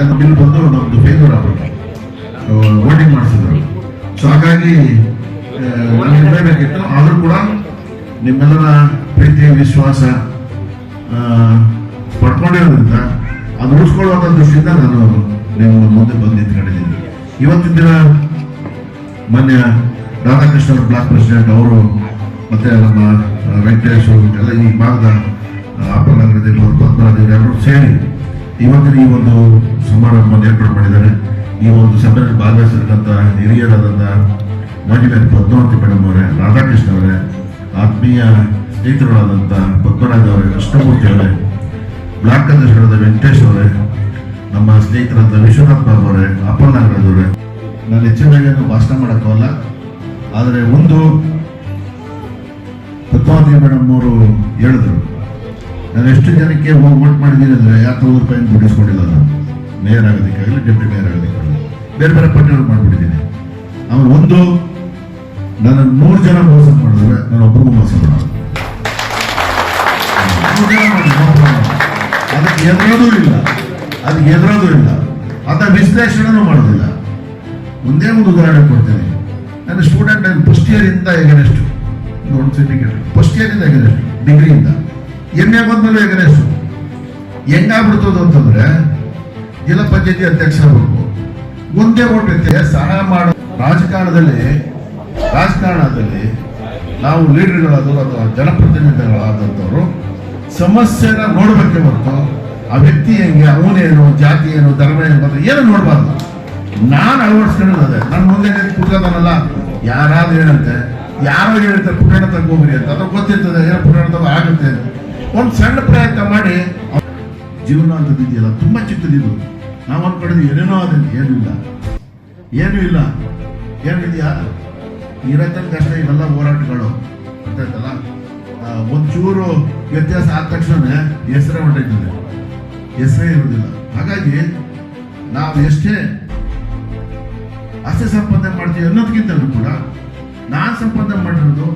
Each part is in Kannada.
ಯಾರು ಬಿಲ್ ಬಂದು ನಮ್ದು ಫೇವರ್ ಆಗ್ಬಿಟ್ಟು ವೋಟಿಂಗ್ ಮಾಡಿಸಿದ್ರು. ಸೊ ಹಾಗಾಗಿ ನಾನು ಇರಲೇಬೇಕಿತ್ತು ಆದರೂ ಕೂಡ ನಿಮ್ಮೆಲ್ಲರ ಪ್ರೀತಿ, ವಿಶ್ವಾಸ ಪಡ್ಕೊಂಡಿರೋದ್ರಿಂದ ಅದು ಉಳಿಸ್ಕೊಳ್ಳುವಂಥ ದೃಷ್ಟಿಯಿಂದ ನಾನು ನಿಮ್ಮ ಮುಂದೆ ಬಂದು ನಿಂತ್ಕೊಂಡಿದ್ದೀನಿ. ಇವತ್ತಿನ ದಿನ ಮಾನ್ಯ ರಾಧಾಕೃಷ್ಣ ಅವರು ಬ್ಲಾಕ್ ಪ್ರೆಸಿಡೆಂಟ್ ಅವರು ಮತ್ತೆ ನಮ್ಮ ವೆಂಕಟೇಶ್ ಎಲ್ಲ ಈ ಭಾಗದ ಅಪ್ಪನಗರದಿರ್ಬೋದು ಪದ್ಮನಾಥ್ ಎಲ್ಲರೂ ಸೇರಿ ಇವತ್ತಿನ ಈ ಒಂದು ಸಮಾರಂಭವನ್ನು ಏರ್ಪಾಡು ಮಾಡಿದ್ದಾರೆ. ಈ ಒಂದು ಸಭೆಯಲ್ಲಿ ಭಾಗವಹಿಸಿರ್ತಕ್ಕಂಥ ಹಿರಿಯರಾದಂಥ ಮಾಜಿ ಮೇಲೆ ಪದ್ಮಾವತಿ ಮೇಡಮ್ ಅವರೇ, ರಾಧಾಕೃಷ್ಣ ಅವರೇ, ಆತ್ಮೀಯ ಸ್ನೇಹಿತರುಗಳಾದಂಥ ಪದ್ಮರಾಜ್ ಅವರೇ, ಕೃಷ್ಣಮೂರ್ತಿ ಅವರೇ, ಬ್ಲಾಕ್ ಅಧ್ಯಕ್ಷರಾದ ವೆಂಕಟೇಶ್ ಅವರೇ, ನಮ್ಮ ಸ್ನೇಹಿತರಾದ ವಿಶ್ವನಾಥ್ ಬಾಬು ಅವರೇ ಅಪ್ಪಲ್ ನಾಗರಾಜ್ ಅವರೇ. ನಾನು ಹೆಚ್ಚಿನ ಭಾಷಣ ಮಾಡೋಕ್ಕಲ್ಲ ಆದರೆ ಒಂದು ಪದ್ಮಾವತಿ ಮೇಡಮ್ ಅವರು ಹೇಳಿದ್ರು. ನಾನು ಎಷ್ಟು ಜನಕ್ಕೆ ಹೋಗಿ ಮಾಡಿದ್ದೀನಿ ಅಂದರೆ ಯಾಕೆ ರೂಪಾಯಿ ಬಿಡಿಸ್ಕೊಂಡಿಲ್ಲ ನಾನು? ಮೇಯರ್ ಆಗೋದಕ್ಕಾಗಲಿ ಡೆಪ್ಟಿ ಮೇಯರ್ ಆಗೋದಕ್ಕಾಗಲಿ ಬೇರೆ ಬೇರೆ ಪಟ್ಟಿಗಳು ಮಾಡಿಬಿಟ್ಟಿದ್ದೀನಿ. ಆಮೇಲೆ ಒಂದು, ನನ್ನ ನೂರು ಜನ ಮೋಸ ಮಾಡಿದ್ರೆ ನಾನು ಒಬ್ಬರಿಗೂ ಮೋಸ ಮಾಡೋದು. ಅದಕ್ಕೆ ಎದುರೋದು ಇಲ್ಲ. ಅದಕ್ಕೆ ಎದುರೋದು ಇಲ್ಲ. ಅದ ವಿಶ್ಲೇಷಣೆನೂ ಮಾಡೋದಿಲ್ಲ. ಒಂದೇ ಒಂದು ಉದಾಹರಣೆ ಕೊಡ್ತೀನಿ. ನನ್ನ ಸ್ಟೂಡೆಂಟ್ ಫಸ್ಟ್ ಇಯರ್ ಇಂದ ಎಗನೆಸ್ಟ್ ಒಂದು ಸರ್ಟಿಫಿಕೇಟ್ ಫಸ್ಟ್ ಇಯರ್ ಇಂದ ಎಗನೆಸ್ಟ್ ಡಿಗ್ರಿಯಿಂದ ಎಂ ಎ ಬಂದ್ಮೇಲೆ ಎಗನೆಸ್ಟು ಹೆಂಗಾಗ್ಬಿಡ್ತದ ಅಂತಂದ್ರೆ ಜಿಲ್ಲಾ ಪಂಚಾಯತಿ ಅಧ್ಯಕ್ಷರಾಗಬೇಕು ಮುಂದೆ ಇರ್ತದೆ ಸಹಾಯ ಮಾಡೋ ರಾಜಕಾರಣದಲ್ಲಿ ರಾಜಕಾರಣದಲ್ಲಿ ನಾವು ಲೀಡರ್ಗಳಾದವರು ಅಥವಾ ಜನಪ್ರತಿನಿಧಿಗಳಾದಂಥವ್ರು ಸಮಸ್ಯೆನ ನೋಡಬೇಕೆ ಹೊರತು ಆ ವ್ಯಕ್ತಿ ಹೆಂಗೆ ಅವನೇನು ಜಾತಿ ಏನು, ಧರ್ಮ ಏನು ಅಂತ ಏನು ನೋಡಬಾರ್ದು. ನಾನು ಅಳವಡಿಸ್ಕೊಳ್ಳೋದು ಅದೇ. ನನ್ನ ಮುಂದೆ ಕುತ್ಕೋತಾನಲ್ಲ, ಯಾರಾದ್ರೂ ಏನಂತೆ, ಯಾರು ಹೇಳ್ತಾರೆ ಪುರಾಣ ತಗೋಗ್ರಿ ಅಂತ. ಅದ್ರ ಗೊತ್ತಿರ್ತದೆ, ಏನೋ ಪುರಾಣ ತಗೋ ಆಗುತ್ತೆ. ಒಂದು ಸಣ್ಣ ಪ್ರಯತ್ನ ಮಾಡಿ ಜೀವನ ಅಂತದ್ದು ಇದೆಯಲ್ಲ ತುಂಬ ಚಿಕ್ಕದಿದು. ನಾವು ಅನ್ಕೊಂಡಿದ್ವಿ ಏನೇನೋ ಅದಂತ ಏನೂ ಇಲ್ಲ. ಏನೂ ಇಲ್ಲ ಏನಿದೆಯಾ ಇರತನ ಕಷ್ಟ ಇವೆಲ್ಲ ಹೋರಾಟಗಳು. ಅಂತಲ್ಲ ಒಂಚೂರು ವ್ಯತ್ಯಾಸ ಆದ ತಕ್ಷಣ ಹೆಸರೇ ಹೊಂಟೈತದೆ ಹೆಸರೇ ಇರೋದಿಲ್ಲ. ಹಾಗಾಗಿ ನಾವು ಎಷ್ಟೇ ಅಸ್ತಿ ಸಂಪಾದನೆ ಮಾಡ್ತೀವಿ ಅನ್ನೋದಕ್ಕಿಂತಲೂ ಕೂಡ ನಾನು ಸಂಪಾದನೆ ಮಾಡಿರೋದು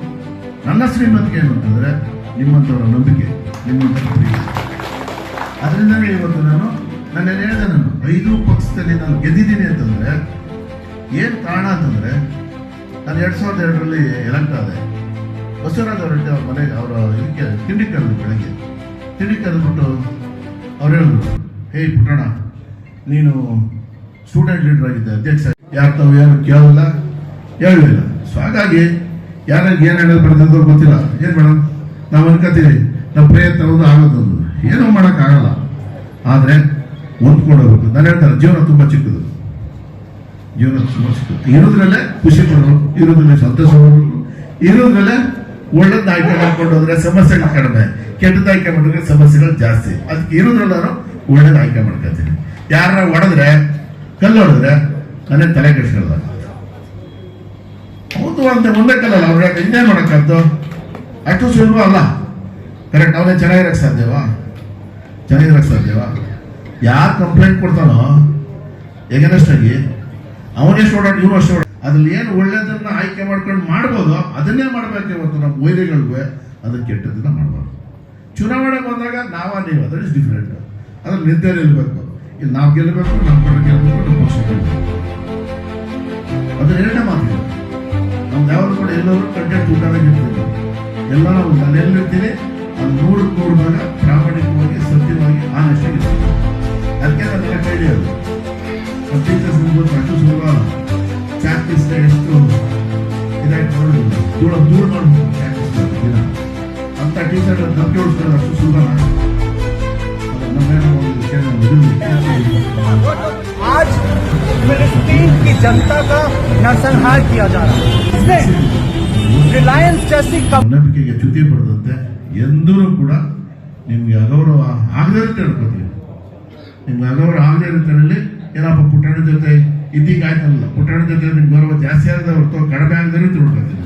ನನ್ನ ಶ್ರೀಮಂತಿಕೆ ಏನು ಅಂತಂದರೆ ನಿಮ್ಮಂಥವರ ನಂಬಿಕೆ ನಿಮ್ಮಂಥ ಅದರಿಂದಲೇ ಇವತ್ತು ನಾನು ನಾನು ಹೇಳಿದೆ ನಾನು? ಐದು ಪಕ್ಷದಲ್ಲಿ ನಾನು ಗೆದ್ದಿದ್ದೀನಿ ಅಂತಂದರೆ, ಏನು ಕಾರಣ ಅಂತಂದರೆ, ನಾನು ಎರಡು ಸಾವಿರದ ಎರಡರಲ್ಲಿ ಎಲೆಕ್ಟ್ ಆದೆ. ಬಸವರಾಜ್ ಅವರ ಅವ್ರ ಮನೆಗೆ ಅವರ ಇದಕ್ಕೆ ತಿಂಡಿ ಕರೆದು ಬೆಳಗ್ಗೆ. ತಿಂಡಿ ಕರೆದ್ಬಿಟ್ಟು ಅವ್ರು ಹೇಳಿದ್ರು, ಹೇ ಪುಟ್ಟಣ ನೀನು ಸ್ಟೂಡೆಂಟ್ ಲೀಡರ್ ಆಗಿದ್ದೆ, ಅಧ್ಯಕ್ಷ ಯಾರು ತಾವು, ಯಾರು ಕೇಳಲ್ಲ ಹೇಳಲಿಲ್ಲ ಸೊ ಹಾಗಾಗಿ ಯಾರಿಗೆ ಏನು ಹೇಳೋದು ಬರ್ತದೋ ಗೊತ್ತಿಲ್ಲ. ಏನು ಮೇಡಮ್ ನಾವು ಅನ್ಕೋತೀವಿ ನಮ್ಮ ಪ್ರಯತ್ನ ಆಗೋದು ಏನೂ ಮಾಡೋಕ್ಕಾಗಲ್ಲ. ಆದರೆ ಹೊಂದ್ಕೊಂಡೋಗ್ಬೇಕು ನಾನು ಹೇಳ್ತಾರೆ ಜೀವನ ತುಂಬ ಚಿಕ್ಕದು. ಜೀವನ ತುಂಬ ಚಿಕ್ಕದು. ಇರೋದ್ರಲ್ಲೇ ಖುಷಿ ಪಡೋರು, ಇರೋದ್ರಲ್ಲೇ ಸಂತೋಷ ಪಡೋರು. ಇರೋದ್ರಲ್ಲೇ ಒಳ್ಳೇದು ಆಯ್ಕೆ ಮಾಡ್ಕೊಂಡು ಹೋದ್ರೆ ಸಮಸ್ಯೆಗಳು ಕಡಿಮೆ. ಕೆಟ್ಟದ ಆಯ್ಕೆ ಮಾಡಿದ್ರೆ ಸಮಸ್ಯೆಗಳು ಜಾಸ್ತಿ. ಅದಕ್ಕೆ ಇರೋದ್ರಲ್ಲಿ ನಾನು ಒಳ್ಳೇದು ಆಯ್ಕೆ ಮಾಡ್ಕೊತೀನಿ ಯಾರ ಒಡೆದ್ರೆ ಕಲ್ಲು ಹೊಡೆದ್ರೆ ನಾನೇ ತಲೆ ಕೆಡಿಸ್ಕೊಳ್ಳಲ್ಲ ಹೌದು, ಅಂತ ಮುಂದೆ ಕಲ್ಲಲ್ಲ, ಅವ್ರ ಎಂಜಾಯ್ ಮಾಡೋಕ್ಕಂತು ಅಷ್ಟು ಸುಲಭ ಅಲ್ಲ. ಕರೆಕ್ಟ್ ಅವನೇ ಚೆನ್ನಾಗಿರಕ್ಕೆ ಸಾಧ್ಯವಾ? ಚೆನ್ನಾಗಿರಕ್ಕೆ ಸಾಧ್ಯವಾ? ಯಾರು ಕಂಪ್ಲೇಂಟ್ ಕೊಡ್ತಾನೋ ಎಗನೆಸ್ಟ್ ಆಗಿ ಅವನೆಷ್ಟು ಓಡಾಡಿ ಇವನು ಅಷ್ಟು ಓಡಾಡ ಅದ್ರಲ್ಲಿ ಏನು ಒಳ್ಳೇದನ್ನ ಆಯ್ಕೆ ಮಾಡ್ಕೊಂಡು ಮಾಡ್ಬೋದು, ಅದನ್ನೇ ಮಾಡ್ಬೇಕು ಇವತ್ತು ನಮ್ಮ ವೈರಿಗಳಿಗೂ. ಅದಕ್ಕೆ ಕೆಟ್ಟದನ್ನ ಮಾಡಬಾರ್ದು. ಚುನಾವಣೆ ಬಂದಾಗ ನಾವ, ನೀವು ದಟ್ ಇಸ್ ಡಿಫ್ರೆಂಟ್ ಅದ್ರಲ್ಲಿ ನಿರ್ಧಾರ ಇರಬೇಕು ಇಲ್ಲಿ ನಾವು ಗೆಲ್ಲಬೇಕು ನಮ್ಮ ಪರ ಗೆಲ್ಲಬೇಕು ನಮ್ಮ ಪಕ್ಷ ಗೆಲ್ಲಬೇಕು ಅದ್ರ ಎರಡನೇ ಮಾತು ನಮ್ದು ಯಾವಾಗ ಕೂಡ ಎಲ್ಲರೂ ಕಂಟೆಂಟ್ ಊಟದಾಗ ಇರ್ತೀವಿ. ಎಲ್ಲ ನಾವು ನಾನು ಎಲ್ಲಿರ್ತೀನಿ ಅದು ನೂರಕ್ಕೆ ನೂರು ಭಾಗ ಪ್ರಾಮಾಣಿಕವಾಗಿ ಟೀಚರ್ಸ್ ಅಷ್ಟು ಸುಲಭ ಪ್ರಾಕ್ಟೀಸ್ ಎಷ್ಟು ಇದಾಗಿ ನೋಡಿ ದೂರ ದೂರ ಮಾಡಿ ಪ್ರಾಕ್ಟೀಸ್ ದಿನ ಅಂತ ಟೀಚರ್ ನಂಬಿಕೆ ಉಳಿಸ್ಕೊಳ್ಳೋದು ಅಷ್ಟು ಸುಲಭ ನಮ್ಮೇನೋ ಒಂದು ವಿಷಯ आज फिलिस्तीन की जनता का नरसंहार किया जा रहा है इसने रिलायंस जैसी कंपनी ನಂಬಿಕೆಗೆ ಚ್ಯುತಿ ಪಡೆದಂತೆ ಎಂದೂ ಕೂಡ ನಿಮ್ಗೆ ಅಗೌರವ ಆಗದೇ ಇರುತ್ತೆ ಹೇಳ್ಕೊತೀವಿ ನಿಮ್ಗೆ ಅಗೌರವ ಆಗದೇ ಇರುತ್ತೆ ಏನಪ್ಪ ಪುಟ್ಟಣ ಜೊತೆ ಇದ್ದೀಗ ಆಯ್ತಲ್ಲ ಪುಟ್ಟಣ ಜೊತೆ ನಿಮ್ಗೆ ಗೌರವ ಜಾಸ್ತಿ ಆದ್ರೆ ಹೊರತು ಕಡಿಮೆ ಆಗದೇ ತಿಳ್ಕೊತೀನಿ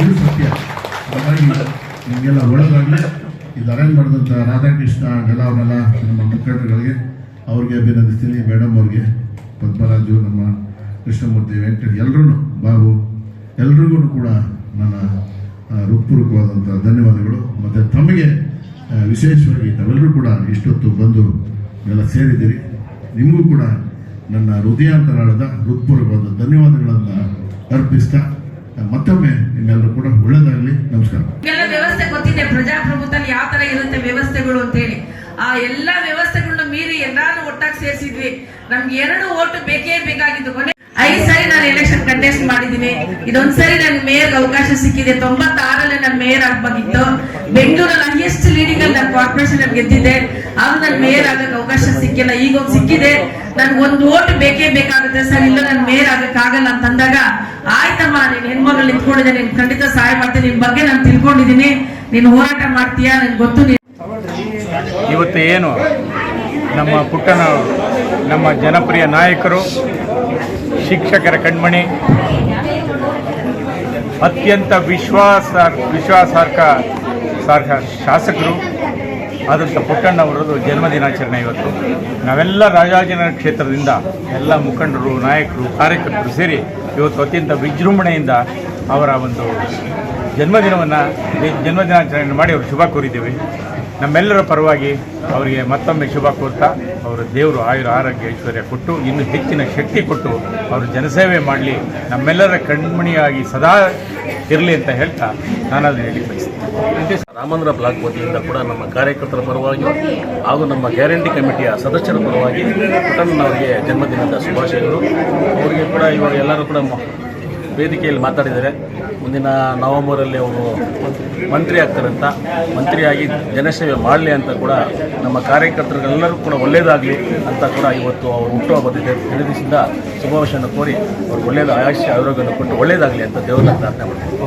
ಇದು ಸತ್ಯ. ಹಾಗಾಗಿ ನಿಮಗೆಲ್ಲ ಒಳ್ಳೆದಾಗಲಿ ಇದು ಅರೇಂಜ್ ಮಾಡಿದಂಥ ರಾಧಾಕೃಷ್ಣ ಎಲ್ಲ ಅವರೆಲ್ಲ ನಮ್ಮ ಮುಖಂಡರುಗಳಿಗೆ, ಅವ್ರಿಗೆ ಅಭಿನಂದಿಸ್ತೀನಿ. ಮೇಡಮ್ ಅವ್ರಿಗೆ, ಪದ್ಮರಾಜು, ನಮ್ಮ ಕೃಷ್ಣಮೂರ್ತಿ ವೆಂಕಟೇಶ್ ಎಲ್ಲರೂ ಬಾಬು, ಎಲ್ರಿಗೂ ಕೂಡ ನನ್ನ ಹೃತ್ಪೂರ್ವಕವಾದಂಥ ಧನ್ಯವಾದಗಳು. ಮತ್ತು ತಮಗೆ ವಿಶೇಷವಾಗಿ ತಾವೆಲ್ಲರೂ ಕೂಡ ಇಷ್ಟೊತ್ತು ಬಂದು ಎಲ್ಲ ಸೇರಿದ್ದೀರಿ. ನಿಮಗೂ ಕೂಡ ನನ್ನ ಹೃದಯಾಂತರಾಳದ ಹೃತ್ಪೂರ್ವಕವಾದ ಧನ್ಯವಾದಗಳನ್ನು ಅರ್ಪಿಸ್ತಾ ಮತ್ತೊಮ್ಮೆ ನಿಮ್ಮೆಲ್ಲರೂ ಕೂಡ ಒಳ್ಳೆಯದಾಗಲಿ. ನಮಸ್ಕಾರ. ಎಲ್ಲ ವ್ಯವಸ್ಥೆ ಗೊತ್ತಿದೆ. ಪ್ರಜಾಪ್ರಭುತ್ವದಲ್ಲಿ ಯಾವ ತರ ಇರುತ್ತೆ ವ್ಯವಸ್ಥೆಗಳು ಅಂತ ಹೇಳಿ ಆ ಎಲ್ಲಾ ವ್ಯವಸ್ಥೆಗಳನ್ನ ಮೀರಿ ಎಲ್ಲಾರು ಒಟ್ಟಾಗಿ ಸೇರಿಸಿದ್ವಿ. ನಮ್ಗೆ ಎರಡು ಓಟು ಬೇಕೇ ಬೇಕಾಗಿತ್ತು. ಕೊನೆ ಐದ್ ಸಾರಿ ನಾನು ಎಲೆಕ್ಷನ್ ಕಂಟೆಸ್ಟ್ ಮಾಡಿದ್ದೀನಿ. ಇದೊಂದ್ ಸಾರಿ ನನ್ ಮೇಯರ್ ಅವಕಾಶ ಸಿಕ್ಕಿದೆ. ತೊಂಬತ್ತಾರಲ್ಲೇ ನಾನು ಮೇಯರ್ ಆಗ್ಬೇಕಿತ್ತು ಬೆಂಗಳೂರಲ್ಲಿ ಹೈಯೆಸ್ಟ್ ಲೀಡಿಂಗ್ ಅಲ್ಲಿ ನಾನು ಕಾರ್ಪೊರೇಷನ್ ಗೆದ್ದಿದ್ದೆ. ಆದ್ರೂ ನನ್ ಮೇಯರ್ ಆಗಕ್ ಅವಕಾಶ ಸಿಕ್ಕಿಲ್ಲ. ಈಗ ಒಂದು ಸಿಕ್ಕಿದೆ ಒಂದು ಓಟ್ ಬೇಕೇ ಬೇಕಾಗುತ್ತೆ. ಸರ್, ಇಲ್ಲ ನನ್ ಮೇಯರ್ ಆಗಕ್ ಆಗಲ್ಲ ಅಂತಂದಾಗ, ಆಯ್ತಮ್ಮ, ನೀನ್ ಹೆಣ್ಮಗಳು ನಿಂತ್ಕೊಂಡಿದ್ದೆ. ನೀನ್ ಖಂಡಿತ ಸಹಾಯ ಮಾಡ್ತೀನಿ. ನಿನ್ ಬಗ್ಗೆ ನಾನು ತಿಳ್ಕೊಂಡಿದೀನಿ ನೀನ್ ಹೋರಾಟ ಮಾಡ್ತೀಯಾ? ನನ್ ಗೊತ್ತು ಇವತ್ತು ಏನು? ನಮ್ಮ ಪುಟ್ಟನ, ನಮ್ಮ ಜನಪ್ರಿಯ ನಾಯಕರು, ಶಿಕ್ಷಕರ ಕಣ್ಮಣಿ, ಅತ್ಯಂತ ವಿಶ್ವಾಸ, ವಿಶ್ವಾಸಾರ್ಹ, ಸಾರ್ಹ ಶಾಸಕರು ಆದಂಥ ಪುಟ್ಟಣ್ಣವರದು ಜನ್ಮದಿನಾಚರಣೆ ಇವತ್ತು. ನಾವೆಲ್ಲ ರಾಜಾಜಿನಗರ ಕ್ಷೇತ್ರದಿಂದ ಎಲ್ಲ ಮುಖಂಡರು, ನಾಯಕರು, ಕಾರ್ಯಕರ್ತರು ಸೇರಿ ಇವತ್ತು ಅತ್ಯಂತ ವಿಜೃಂಭಣೆಯಿಂದ ಅವರ ಒಂದು ಜನ್ಮದಿನವನ್ನು ಜನ್ಮದಿನಾಚರಣೆ ಮಾಡಿ ಅವರು ಶುಭ ಕೋರಿದ್ದೇವೆ. ನಮ್ಮೆಲ್ಲರ ಪರವಾಗಿ ಅವರಿಗೆ ಮತ್ತೊಮ್ಮೆ ಶುಭ ಕೋರ್ತಾ, ಅವರ ದೇವರು ಆಯುರ ಆರೋಗ್ಯ, ಐಶ್ವರ್ಯ ಕೊಟ್ಟು, ಇನ್ನೂ ಹೆಚ್ಚಿನ ಶಕ್ತಿ ಕೊಟ್ಟು, ಅವರು ಜನಸೇವೆ ಮಾಡಲಿ. ನಮ್ಮೆಲ್ಲರ ಕಣ್ಮಣಿಯಾಗಿ ಸದಾ ಇರಲಿ ಅಂತ ಹೇಳ್ತಾ ನಾನು ಅದನ್ನು ಹೇಳಿ ಬಯಸ್ತೀನಿ. ರಾಮಂದ್ರ ಬ್ಲಾಕ್ ವತಿಯಿಂದ ಕೂಡ ನಮ್ಮ ಕಾರ್ಯಕರ್ತರ ಪರವಾಗಿ ಹಾಗೂ ನಮ್ಮ ಗ್ಯಾರಂಟಿ ಕಮಿಟಿಯ ಸದಸ್ಯರ ಪರವಾಗಿ ಪುಟ್ಟಣ್ಣನವರಿಗೆ ಜನ್ಮದಿನದ ಶುಭಾಶಯಗಳು. ಅವರಿಗೆ ಕೂಡ ಇವಾಗ ಎಲ್ಲರೂ ಕೂಡ ವೇದಿಕೆಯಲ್ಲಿ ಮಾತಾಡಿದ್ದಾರೆ ಮುಂದಿನ ನವೆಂಬರಲ್ಲಿ ಅವರು ಮಂತ್ರಿ ಆಗ್ತಾರಂತ, ಮಂತ್ರಿಯಾಗಿ ಜನಸೇವೆ ಮಾಡಲಿ ಅಂತ ಕೂಡ ನಮ್ಮ ಕಾರ್ಯಕರ್ತರಿಗೆಲ್ಲರೂ ಕೂಡ ಒಳ್ಳೆಯದಾಗಲಿ ಅಂತ ಕೂಡ ಇವತ್ತು ಅವರು ಹುಟ್ಟುಹಬ್ಬದ ದಿನದಿಂದ ಶುಭಾಶಯವನ್ನು ಕೋರಿ ಅವ್ರಿಗೆ ಒಳ್ಳೆಯದು ಆಯುಷ್ಯ ಆರೋಗ್ಯವನ್ನು ಕೊಟ್ಟು ಒಳ್ಳೆಯದಾಗಲಿ ಅಂತ ದೇವರನ್ನ ಪ್ರಾರ್ಥನೆ ಮಾಡ್ತೀನಿ